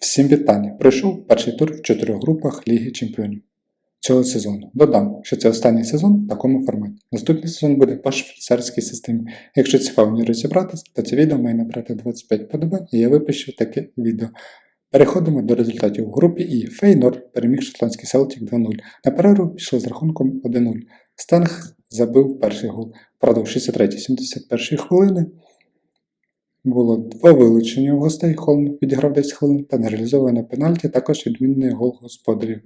Всім вітання! Пройшов перший тур в чотирьох групах Ліги Чемпіонів цього сезону. Додам, що це останній сезон в такому форматі. Наступний сезон буде по швейцарській системі. Якщо цікаво мені розібратися, то це відео має набрати 25 подобань і я випущу таке відео. Переходимо до результатів у групі І. Фейнорд переміг шотландський Селтік 2-0. На перерву пішли з рахунком 1-0. Стенг забив перший гол. Продовж 63-71 хвилини було два вилучення у гостей, Холм відіграв 10 хвилин та нереалізоване пенальті, також відмінний гол господарів.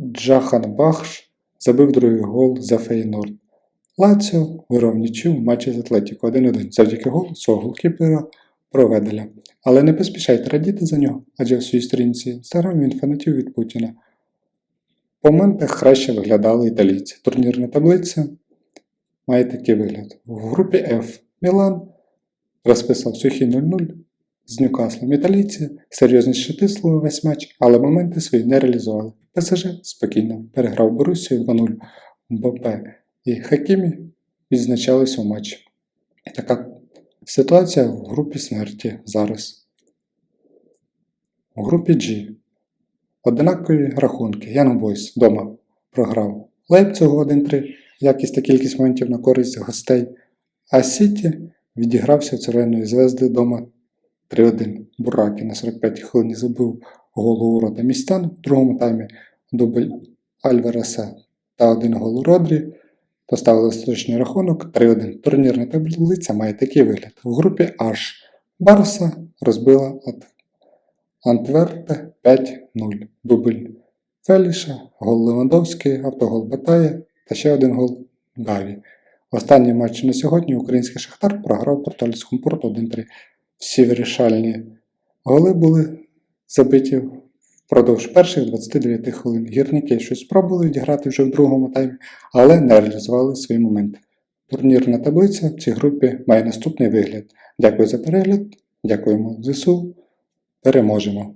Джахан Бахш забив другий гол за Фейнорд. Лаціо вирвав матчі з Атлетіко 1-1 завдяки голу свого голкіпера Проведеля. Але не поспішайте радіти за нього, адже в своїй сторінці Інстаграм він фанатів від Путіна. По моментах краще виглядали італійці. Турнірна таблиця має такий вигляд. В групі F Мілан розписав сухі 0-0 з Ньюкаслом. Італійці серйозні щитислили весь матч, але моменти свої не реалізували. ПСЖ спокійно переграв Борусію 2-0. Мбапе і Хакімі відзначалися у матчі. Така ситуація в групі смерті зараз. У групі G одинакові рахунки. Ян Бойс вдома програв Лейпцигу 1-3, якість та кількість моментів на користь гостей, а Сіті відігрався в Червоної звезди вдома 3-1. Буракі на 45 й хвилині забив гол у ворота містян в другому таймі дубль Альвареса та один гол Родрі. Поставили остаточний рахунок 3-1. Турнірна таблиця має такий вигляд. В групі H Барса розбила Антверпе 5-0. Дубль Феліша, гол Левандовський, автогол Батая та ще один гол Гаві. Останній матч на сьогодні український Шахтар програв португальському порту 1-3. Всі вирішальні голи були забиті впродовж перших 29 хвилин. Гірники щось спробували відіграти вже в другому таймі, але не реалізували свої моменти. Турнірна таблиця в цій групі має наступний вигляд. Дякую за перегляд, дякуємо ЗСУ. Переможемо!